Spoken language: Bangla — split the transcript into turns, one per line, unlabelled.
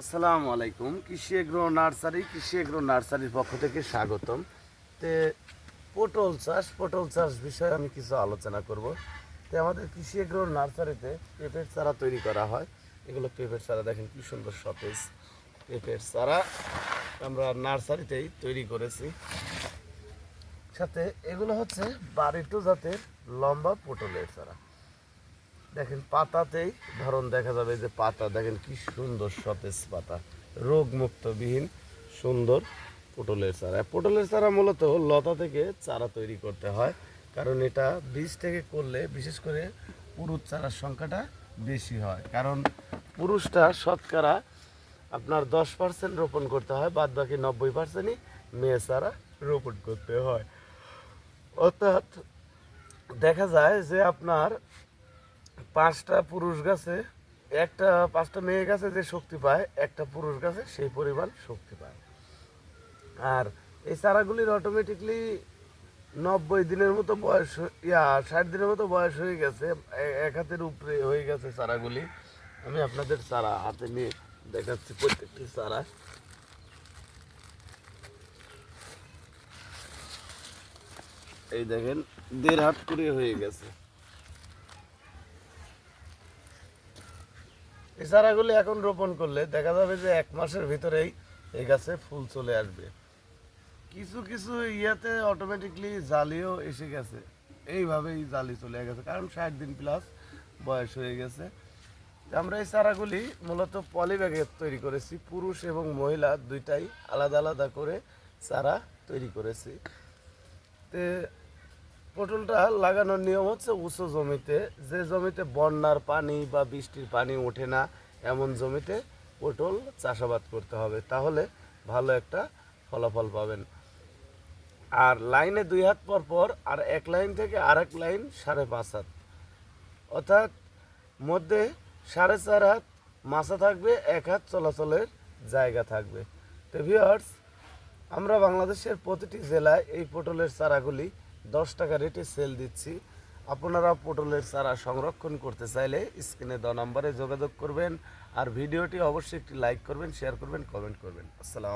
আসসালামু আলাইকুম। কৃষি এগ্রো নার্সারি, কৃষি এগ্রো নার্সারির পক্ষ থেকে স্বাগতম। তে, পটল চাষ পটল চাষ বিষয়ে আমি কিছু আলোচনা করব। তো, আমাদের কৃষি এগ্রো নার্সারিতে পেঁপের চারা তৈরি করা হয়। এগুলো পেঁপের চারা দেখেন কি সুন্দর সতেজ পেঁপের চারা আমরা নার্সারিতেই তৈরি করেছি। সাথে এগুলো হচ্ছে বাড়িটু জাতের লম্বা পটলের চারা। দেখেন পাতাতেই ধরন দেখা যাবে যে পাতা, দেখেন কি সুন্দর সতেজ পাতা। রোগমুক্ত বিহীন সুন্দর পটলের চারা। পটলের চারা মূলত লতা থেকে চারা তৈরি করতে হয়, কারণ এটা বীজ থেকে করলে, বিশেষ করে পুরুষ চারার সংখ্যাটা বেশি হয়। কারণ পুরুষটা শতকরা আপনার দশ পার্সেন্ট রোপণ করতে হয় বাদ বাকি নব্বই পার্সেন্টই মেয়ে চারা রোপণ করতে হয়। অর্থাৎ দেখা যায় যে আপনার পাঁচটা পুরুষ গাছে, একটা, পাঁচটা মেয়ে গাছে যে শক্তি পায়, একটা পুরুষ গাছে সেই পরিমাণ শক্তি পায়। আর এই চারাগুলির অটোমেটিকলি নব্বই দিনের মতো বয়স ইয়া, ষাট দিনের মতো বয়স হয়ে গেছে। এক হাতের উপরে হয়ে গেছে চারাগুলি। আমি আপনাদের চারা হাতে নিয়ে দেখাচ্ছি প্রত্যেকটি চারা। এই দেখেন, দেড় হাত করে হয়ে গেছে। এই চারাগুলি এখন রোপণ করলে দেখা যাবে যে এক মাসের ভিতরেই এই গাছে ফুল চলে আসবে। কিছু কিছু ইয়াতে অটোমেটিকলি জালিও এসে গেছে। এইভাবেই জালি চলে গেছে, কারণ ষাট দিন প্লাস বয়স হয়ে গেছে। আমরা এই চারাগুলি মূলত পলি ব্যাগে তৈরি করেছি, পুরুষ এবং মহিলা দুইটাই আলাদা আলাদা করে চারা তৈরি করেছি। তে পটলটা লাগানোর নিয়ম হচ্ছে উঁচু জমিতে, যে জমিতে বন্যার পানি বা বৃষ্টির পানি ওঠে না, এমন জমিতে পটল চাষাবাদ করতে হবে, তাহলে ভালো একটা ফলাফল পাবেন। আর লাইনে দুই হাত পর পর আর এক লাইন থেকে আর এক লাইন সাড়ে পাঁচ হাত। অর্থাৎ মধ্যে সাড়ে চার হাত মাছা থাকবে, এক হাত চলাচলের জায়গা থাকবে। তো ভিউয়ার্স আমরা বাংলাদেশের প্রতিটি জেলায় এই পটলের চারাগুলি দশ টাকা রেটে সেল দিচ্ছি। আপনারা পটলের চারা সংরক্ষণ করতে চাইলে স্ক্রিনে দ নম্বরে যোগাযোগ করবেন। আর ভিডিওটি অবশ্যই একটি লাইক করবেন শেয়ার করবেন কমেন্ট করবেন। আসসালাম